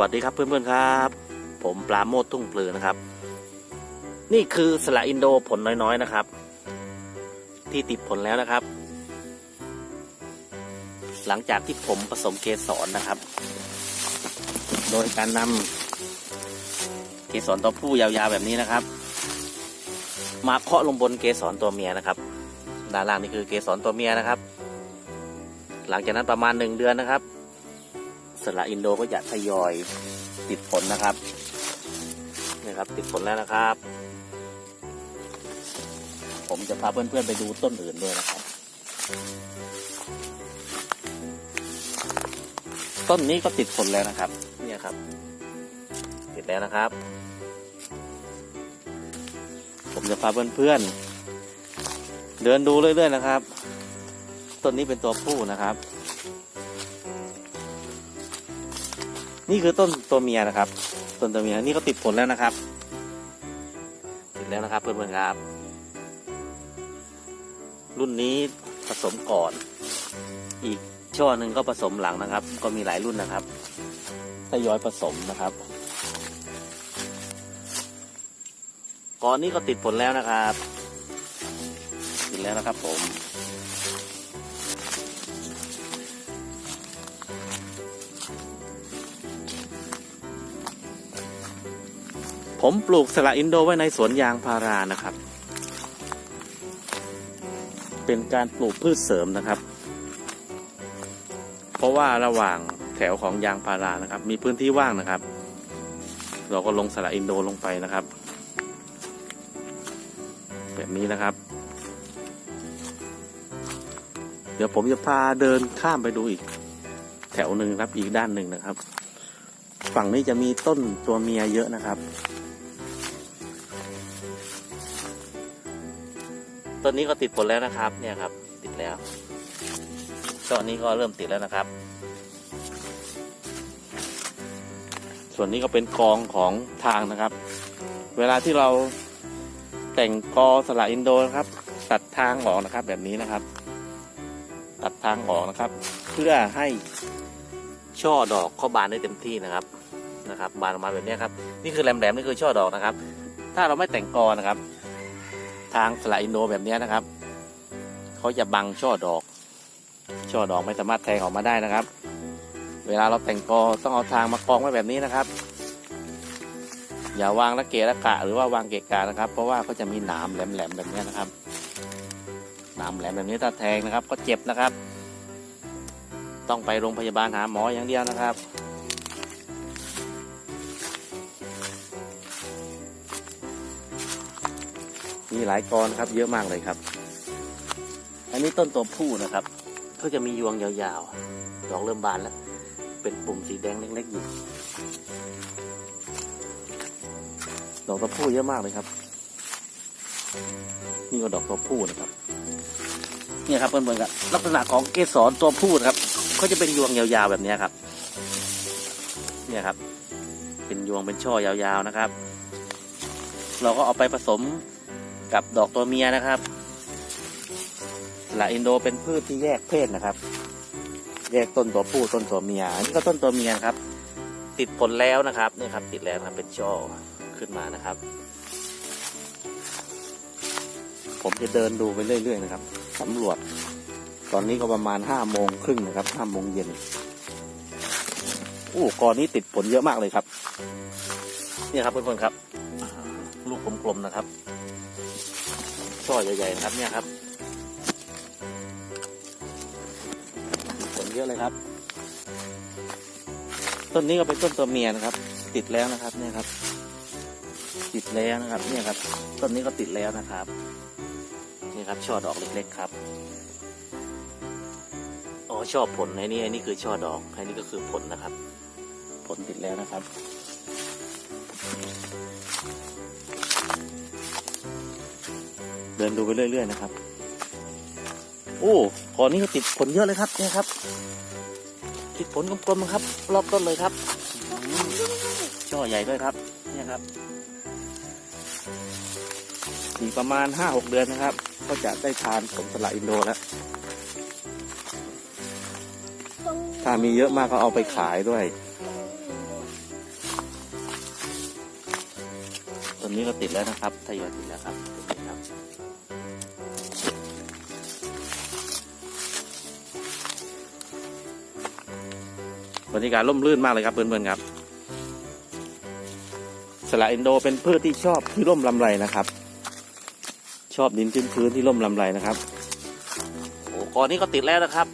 วัสดีครับเพื่อนๆครับ ผมปลาโมดทุ่งปลือนะครับ นี่คือสละอินโดผลน้อยๆนะครับ ที่ติดผลแล้วนะครับ หลังจากที่ผมผสมเกสรนะครับ โดยการนำเกสรตัวผู้ยาวๆแบบนี้นะครับ มาเคาะลงบนเกสรตัวเมียนะครับ ด้านล่างนี่คือเกสรตัวเมียนะครับ หลังจากนั้นประมาณหนึ่งเดือนนะครับ ละอินโดก็จะทยอยติดผลนะครับนี่ครับติดผลแล้วนะครับ ผมจะพาเพื่อนๆไปดูต้นอื่นด้วยนะครับ ต้นนี้ก็ติดผลแล้วนะครับ เนี่ยครับ ติดแล้วนะครับ ผมจะพาเพื่อนๆเดินดูเรื่อยๆนะครับ ต้นนี้เป็นตัวผู้นะครับ นี่คือต้นตัวเมียนะครับ ต้นตัวเมียนี่ก็ติดผลแล้วนะครับ ติดแล้วนะครับเพื่อนๆครับ รุ่นนี้ผสมก่อน อีกช่อหนึ่งก็ผสมหลังนะครับ ก็มีหลายรุ่นนะครับทยอยผสมนะครับก่อนนี้ก็ติดผลแล้วนะครับ ติดแล้วนะครับผม ผมปลูกสละอินโดไว้ในสวนยางพารานะครับ เป็นการปลูกพืชเสริมนะครับ เพราะว่าระหว่างแถวของยางพารานะครับ มีพื้นที่ว่างนะครับ เราก็ลงสละอินโดลงไปนะครับ แบบนี้นะครับ เดี๋ยวผมจะพาเดินข้ามไปดูอีก แถวหนึ่งครับอีกด้านหนึ่งนะครับ ฝั่งนี้จะมีต้นตัวเมียเยอะนะครับ ต้นนี้ก็ติดผลแล้วนะครับ เนี่ยครับ ติดแล้วช่อนี้ก็เริ่มติดแล้วนะครับ ส่วนนี้ก็เป็นกองของทางนะครับ เวลาที่เราแต่งกอสละอินโดนะครับ ตัดทางออกนะครับแบบนี้นะครับ ตัดทางออกนะครับ เพื่อให้ช่อดอกเข้าบานได้เต็มที่นะครับนะครับ บานออกมาแบบนี้ครับ นี่คือแหลมๆนี่คือช่อดอกนะครับ ถ้าเราไม่แต่งกอนะครับ ทางสละอินโดแบบนี้นะครับ เขาจะบังช่อดอก ช่อดอกไม่สามารถแทงออกมาได้นะครับ เวลาเราแต่งกอต้องเอาทางมากองไว้แบบนี้นะครับ อย่าวางระเกะระกะหรือว่าวางเกะกะนะครับ เพราะว่าเขาจะมีหนามแหลมๆแบบนี้นะครับหนามแหลมแบบนี้ถ้าแทงนะครับ ก็เจ็บนะครับ ต้องไปโรงพยาบาลหาหมออย่างเดียวนะครับ มีหลายกรนครับเยอะมากเลยครับ อันนี้ต้นตัวผู้นะครับ ก็จะมียวงยาวๆ ดอกเริ่มบานแล้ว เป็นปุ่มสีแดงเล็กๆอยู่ ดอกตัวผู้เยอะมากเลยครับ นี่ก็ดอกตัวผู้นะครับ เนี่ยครับเพื่อนๆครับลักษณะของเกสรตัวผู้นะครับเขาจะเป็นยวงยาวๆแบบนี้ครับ เนี่ยครับ เป็นยวงเป็นช่อยาวๆนะครับ เราก็เอาไปผสม กับดอกตัวเมียนะครับละอินโดเป็นพืชที่แยกเพศนะครับ แยกต้นตัวผู้ต้นตัวเมียอันนี้ก็ต้นตัวเมียครับ ติดผลแล้วนะครับเนี่ยครับ ติดแล้วครับเป็นช่อขึ้นมานะครับ ผมจะเดินดูไปเรื่อยๆนะครับสำรวจ ตอนนี้ก็ประมาณห้าโมงครึ่งนะครับห้าโมงเย็นโอ้กอนี้ติดผลเยอะมากเลยครับเนี่ยครับเพื่อนๆครับ ลูกกลมๆนะครับ ช่อใหญ่ๆครับเนี่ยครับ ผลเยอะเลยครับ ต้นนี้ก็เป็นต้นตัวเมียนะครับ ติดแล้วนะครับเนี่ยครับ ติดแล้วนะครับเนี่ยครับ ต้นนี้ก็ติดแล้วนะครับนี่ครับช่อดอกเล็กๆครับอ๋อช่อผลไอ้นี่ไอ้นี่คือช่อดอกไอ้นี่ก็คือผลนะครับ ผลติดแล้วนะครับ เดินดูไปเรื่อยๆนะครับ โอ้ก่อนนี้ติดผลเยอะเลยครับเนี่ยครับ ติดผลกลมๆครับ รอบต้นเลยครับช่อใหญ่ด้วยครับ เนี่ยครับอีกประมาณห้าหกเดือนนะครับ ก็จะได้ทานผลสละอินโดแล้วถ้ามีเยอะมากก็เอาไปขายด้วยตอนนี้ก็ติดแล้วนะครับทยอยติดแล้วครับ บรรยากาศร่มรื่นมากเลยครับเพื่อนๆครับสละอินโดเป็นพืชที่ชอบที่ร่มลำไรนะครับ ชอบดินชื้นๆที่ร่มลำไรนะครับโอ้กอนี้ก็ติดแล้วนะครับ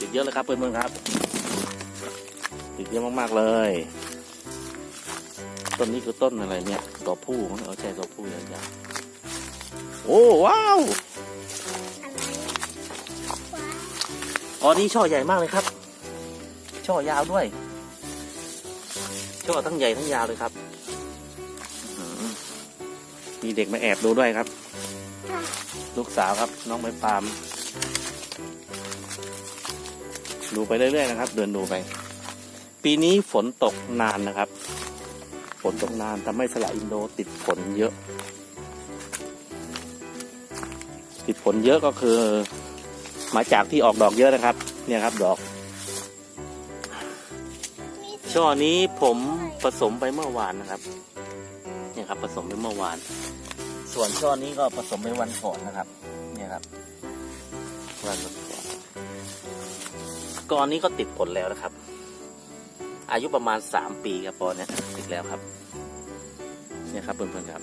ติดเยอะเลยครับเพื่อนๆครับ ติดเยอะมากๆเลย ต้นนี้คือต้นอะไรเนี่ยตัวผู้มั้งเอาใช่ตัวผู้ยาวๆโอ้ว้าว กอนี้ช่อใหญ่มากเลยครับ ช่อยาวด้วย ช่อทั้งใหญ่ทั้งยาวเลยครับมีเด็กมาแอบดูด้วยครับ ลูกสาวครับ น้องใบปาล์มดูไปเรื่อยๆนะครับ เดินดูไป ปีนี้ฝนตกนานนะครับ ฝนตกนานทำให้สละอินโดติดผลเยอะ ติดผลเยอะก็คือ มาจากที่ออกดอกเยอะนะครับ เนี่ยครับดอก ช่อนี้ผมผสมไปเมื่อวานนะครับ เนี่ยครับผสมไปเมื่อวาน ส่วนช่อนี้ก็ผสมไปวันก่อนนะครับ เนี่ยครับ วันก่อนก่อนนี้ก็ติดผลแล้วนะครับ อายุประมาณสามปีครับปอเนี่ยติดแล้วครับ เนี่ยครับเพื่อนๆครับ